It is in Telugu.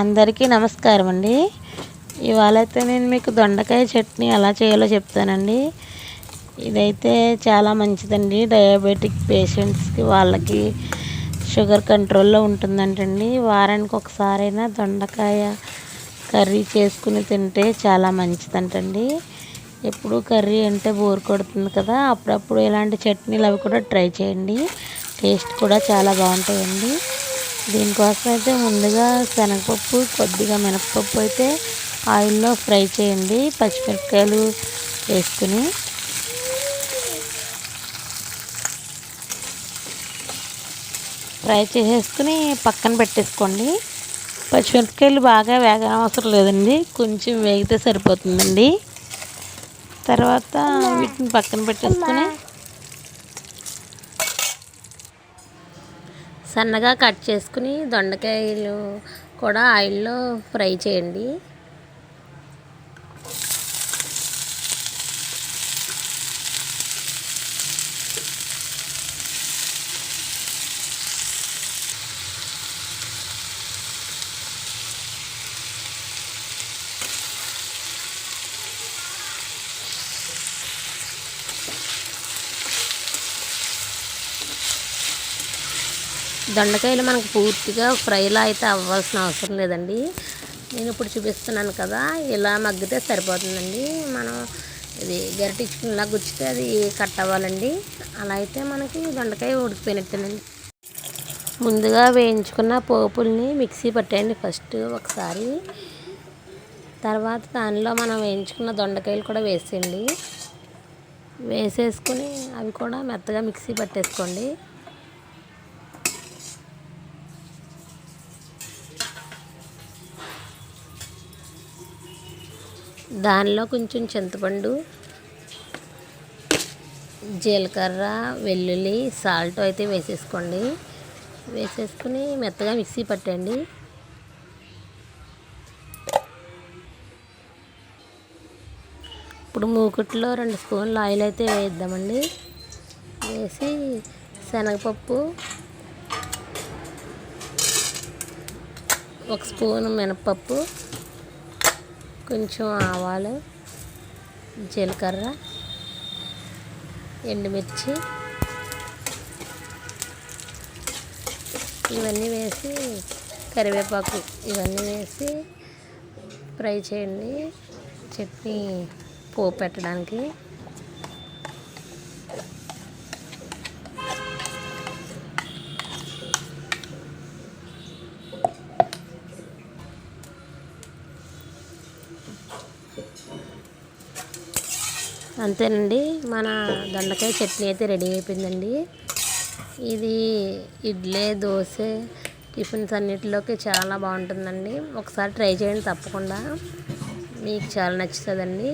అందరికీ నమస్కారం అండి ఇవాళ అయితే నేను మీకు దొండకాయ చట్నీ ఎలా చేయాలో చెప్తానండి. ఇదైతే చాలా మంచిదండి. డయాబెటిక్ పేషెంట్స్కి వాళ్ళకి షుగర్ కంట్రోల్లో ఉంటుందంటండి. వారానికి ఒకసారైనా దొండకాయ కర్రీ చేసుకుని తింటే చాలా మంచిదంటండి. ఎప్పుడు కర్రీ అంటే బోర్ కొడుతుంది కదా అప్పుడప్పుడు ఇలాంటి చట్నీలు అవి కూడా ట్రై చేయండి. టేస్ట్ కూడా చాలా బాగుంటాయండి. దీనికోసం అయితే ముందుగా శనగపప్పు కొద్దిగా మినపప్పు అయితే ఆయిల్లో ఫ్రై చేయండి. పచ్చిమిరపకాయలు వేసుకుని. ఫ్రై చేసేసుకుని పక్కన పెట్టేసుకోండి. పచ్చిమిరపకాయలు బాగా వేగన అవసరం లేదండి. కొంచెం వేగితే సరిపోతుందండి. తర్వాత వీటిని పక్కన పెట్టేసుకుని సన్నగా కట్ చేసుకుని దొండకాయలు కూడా ఆయిల్లో ఫ్రై చేయండి. దొండకాయలు మనకు పూర్తిగా ఫ్రైలా అయితే అవ్వాల్సిన అవసరం లేదండి. నేను ఇప్పుడు చూపిస్తున్నాను కదా ఇలా మగ్గితే సరిపోతుందండి. మనం ఇది గరిటిచ్చుకునేలా గుచ్చితే అది కట్ అవ్వాలండి. అలా అయితే మనకి దొండకాయ ఉడికిపోయినట్టేనండి ముందుగా వేయించుకున్న పోపుల్ని మిక్సీ పట్టేయండి ఫస్ట్ ఒకసారి. తర్వాత దానిలో మనం వేయించుకున్న దొండకాయలు కూడా వేసేయండి. వేసేసుకుని అవి కూడా మెత్తగా మిక్సీ పట్టేసుకోండి. దానిలో కొంచెం చింతపండు జీలకర్ర వెల్లుల్లి సాల్ట్ అయితే వేసేసుకోండి. వేసేసుకుని మెత్తగా మిక్సీ పట్టండి ఇప్పుడు మూకుట్లో రెండు స్పూన్లు ఆయిల్ అయితే వేద్దామండి. వేసి శనగపప్పు ఒక స్పూన్ మినపప్పు కొంచెం ఆవాలు జీలకర్ర ఎండుమిర్చి ఇవన్నీ వేసి కరివేపాకు ఇవన్నీ వేసి ఫ్రై చేయండి. చట్నీ పోపు పెట్టడానికి అంతేనండి. మన దొండకాయ చట్నీ అయితే రెడీ అయిపోయిందండి. ఇది ఇడ్లీ దోశ టిఫిన్స్ అన్నిటిలోకి చాలా బాగుంటుందండి. ఒకసారి ట్రై చేయండి తప్పకుండా. మీకు చాలా నచ్చుతుందండి.